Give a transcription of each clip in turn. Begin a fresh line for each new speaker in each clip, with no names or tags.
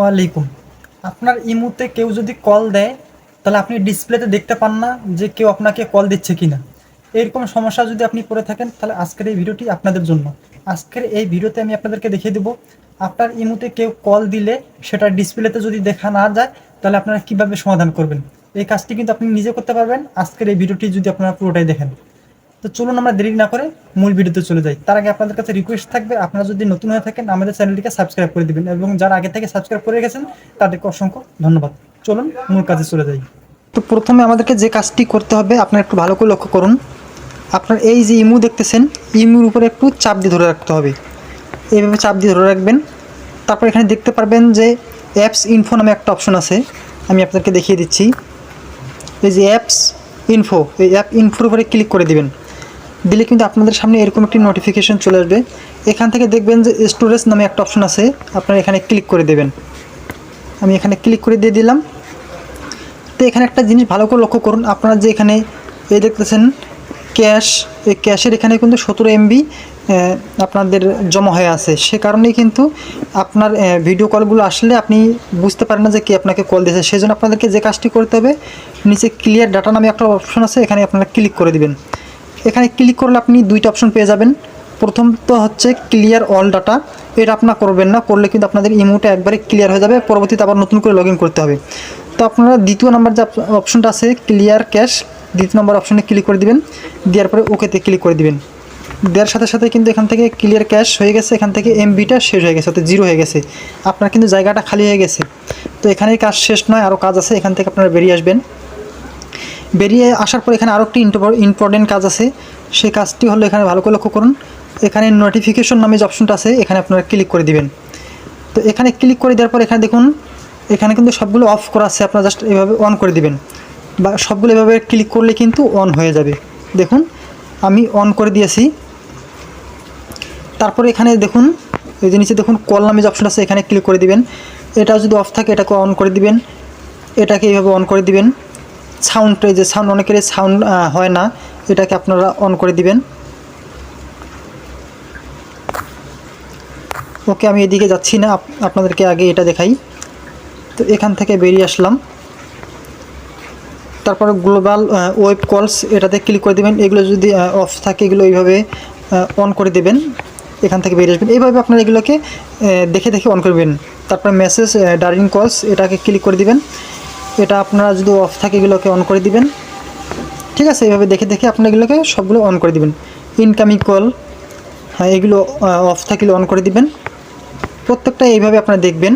ওয়ালাইকুম আপনার ইমুতে কেউ যদি কল দেয়, তাহলে আপনি ডিসপ্লেতে দেখতে পান না যে কেউ আপনাকে কল দিচ্ছে কিনা। এরকম সমস্যা যদি আপনি পড়ে থাকেন, তাহলে আজকের এই ভিডিওটি আপনাদের জন্য। আজকের এই ভিডিওতে আমি আপনাদেরকে দেখিয়ে দেবো, আপনার ইমুতে কেউ কল দিলে সেটা ডিসপ্লেতে যদি দেখা না যায়, তাহলে আপনারা কীভাবে সমাধান করবেন? এই কাজটি কিন্তু আপনি নিজে করতে পারবেন। আজকের এই ভিডিওটি যদি আপনারা পুরোটাই দেখেন। তো চলুন আমরা দেরি না করে মূল ভিডিওতে চলে যাই। তার আগে আপনাদের কাছে রিকোয়েস্ট থাকবে, আপনারা যদি নতুন হয়ে থাকেন, আমাদের চ্যানেলটিকে সাবস্ক্রাইব করে দেবেন এবং যারা আগে থেকে সাবস্ক্রাইব করে রেখেছেন, তাদেরকে অসংখ্য ধন্যবাদ। চলুন মূল কাজে চলে যাই। তো প্রথমে আমাদেরকে যে কাজটি করতে হবে, আপনারা একটু ভালো করে লক্ষ্য করুন। আপনার এই যে ইমু দেখতেছেন, ইমুর উপরে একটু চাপ দিয়ে ধরে রাখতে হবে। এইভাবে চাপ দিয়ে ধরে রাখবেন। তারপর এখানে দেখতে পারবেন যে অ্যাপস ইনফো নামে একটা অপশন আছে, আমি আপনাদেরকে দেখিয়ে দিচ্ছি। এই যে অ্যাপস ইনফো এই অ্যাপ ইনফোর উপরে ক্লিক করে দিবেন। দিলে কিন্তু আপনাদের সামনে এরকম একটি নোটিফিকেশন চলে আসবে। এখান থেকে দেখবেন যে স্টোরেজ নামে একটা অপশন আছে। আপনারা এখানে ক্লিক করে দেবেন। আমি এখানে ক্লিক করে দিয়ে দিলাম। তো এখানে একটা জিনিস ভালো করে লক্ষ্য করুন। আপনারা যে এখানে এই দেখতেছেন ক্যাশ এই ক্যাশের এখানে কিন্তু সতেরো এমবি আপনাদের জমা হয়ে আছে। সে কারণেই কিন্তু আপনার ভিডিও কলগুলো আসলে আপনি বুঝতে পারেন না যে কে আপনাকে কল দিয়েছে। সেই জন্য আপনাদেরকে যে কাজটি করতে হবে, নিচে ক্লিয়ার ডাটা নামে একটা অপশন আছে, এখানে আপনারা ক্লিক করে দিবেন। এখানে ক্লিক করলে আপনি দুইটা অপশন পেয়ে যাবেন। প্রথম তো হচ্ছে ক্লিয়ার অল ডাটা এটা আপনার করবেন না, করলে কিন্তু আপনাদের ইমোটা একবারে ক্লিয়ার হয়ে যাবে, পরবর্তীতে আবার নতুন করে লগ করতে হবে। তো আপনারা দ্বিতীয় নাম্বার যে অপশনটা আছে ক্লিয়ার ক্যাশ দ্বিতীয় নম্বর অপশনে ক্লিক করে দিবেন। দেওয়ার পরে ওকেতে ক্লিক করে দিবেন। দেওয়ার সাথে সাথে কিন্তু এখান থেকে ক্লিয়ার ক্যাশ হয়ে গেছে, এখান থেকে এমবিটা শেষ হয়ে গেছে, অর্থাৎ জিরো হয়ে গেছে। আপনার কিন্তু জায়গাটা খালি হয়ে গেছে। তো এখানেই কাজ শেষ নয় আরও কাজ আছে, এখান থেকে আপনারা বেরিয়ে আসবেন। বেরিয়ে আসার পর এখানে আরও একটি ইম্পর্টেন্ট কাজ আছে। সেই কাজটি হলো এখানে ভালো করে লক্ষ্য করুন। এখানে নোটিফিকেশন নামে যে অপশনটা আছে, এখানে আপনারা ক্লিক করে দিবেন। তো এখানে ক্লিক করে দেওয়ার পর এখানে দেখুন, এখানে কিন্তু সবগুলো অফ করা আছে, আপনারা জাস্ট এভাবে অন করে দিবেন। বা সবগুলো এভাবে ক্লিক করলে কিন্তু অন হয়ে যাবে। দেখুন, আমি অন করে দিয়েছি। তারপরে এখানে দেখুন, এই যে নিচে দেখুন কল নামে যে অপশন আছে, এখানে ক্লিক করে দিবেন। এটা যদি অফ থাকে, এটাকে অন করে দিবেন। এটাকে এইভাবে অন করে দিবেন। সাউন্ড এই যে সাউন্ড অনেকের সাউন্ড হয় না। এটাকে আপনারা অন করে দিবেন। ওকে আমি এদিকে যাচ্ছি না। আপনাদেরকে আগে এটা দেখাই। তো এখান থেকে বেরিয়ে আসলাম। তারপরে গ্লোবাল ওয়েব কলস এটাতে ক্লিক করে দেবেন। এগুলো যদি অফ থাকে, এগুলো এইভাবে অন করে দেবেন। এখান থেকে বেরিয়ে আসবেন। এইভাবে আপনারা এগুলোকে দেখে দেখে অন করবেন। তারপরে মেসেজ ডারিং কলস এটাকে ক্লিক করে দিবেন। এটা আপনারা যদি অফ থাকে এগুলোকে অন করে দিবেন। ঠিক আছে? এইভাবে দেখে দেখে আপনার এগুলোকে সবগুলো অন করে দিবেন। ইনকামিং কল হ্যাঁ এগুলো অফ থাকলে অন করে দিবেন। প্রত্যেকটা এইভাবে আপনারা দেখবেন।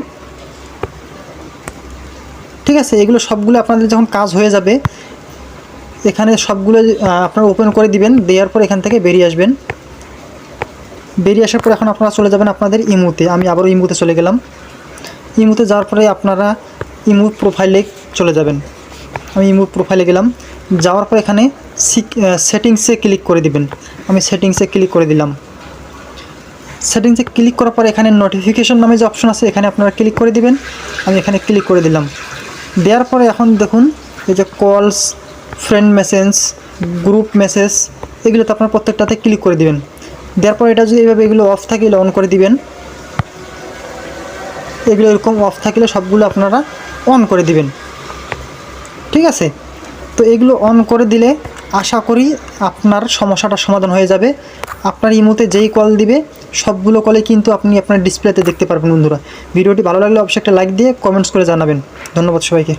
ঠিক আছে? এগুলো সবগুলো আপনাদের যখন কাজ হয়ে যাবে, এখানে সবগুলো আপনারা ওপেন করে দিবেন। দেওয়ার পর এখান থেকে বেরিয়ে আসবেন। বেরিয়ে আসার পর এখন আপনারা চলে যাবেন আপনাদের ইমুতে। আমি আবারও ইমুতে চলে গেলাম। ইমুতে যাওয়ার পরে আপনারা ইমু প্রোফাইলে চলে যাবেন। আমি ইমু প্রোফাইলে গেলাম। যাওয়ার পর এখানে সেটিংসে ক্লিক করে দিবেন। আমি সেটিংসে ক্লিক করে দিলাম। সেটিংসে ক্লিক করার পর এখানে নোটিফিকেশন নামে যে অপশন আছে, এখানে আপনারা ক্লিক করে দিবেন। আমি এখানে ক্লিক করে দিলাম। দেওয়ার পরে এখন দেখুন, এই যে কলস ফ্রেন্ড মেসেজ গ্রুপ মেসেজ এগুলোতে আপনার প্রত্যেকটাতে ক্লিক করে দিবেন। দেওয়ার পর এটা যদি এইভাবে এগুলো অফ থাকে অন করে দিবেন। এগুলো এরকম অফ থাকলে সবগুলো আপনারা অন করে দিবেন। ঠিক আছে? তো এগুলো অন করে দিলে আশা করি আপনার সমস্যাটা সমাধান হয়ে যাবে। আপনার ইমোতে যেই কল দিবে, সবগুলো কলে কিন্তু আপনি আপনার ডিসপ্লেতে দেখতে পারবেন বন্ধুরা। ভিডিওটি ভালো লাগলে অবশ্যই একটা লাইক দিয়ে কমেন্টস করে জানাবেন। ধন্যবাদ সবাইকে।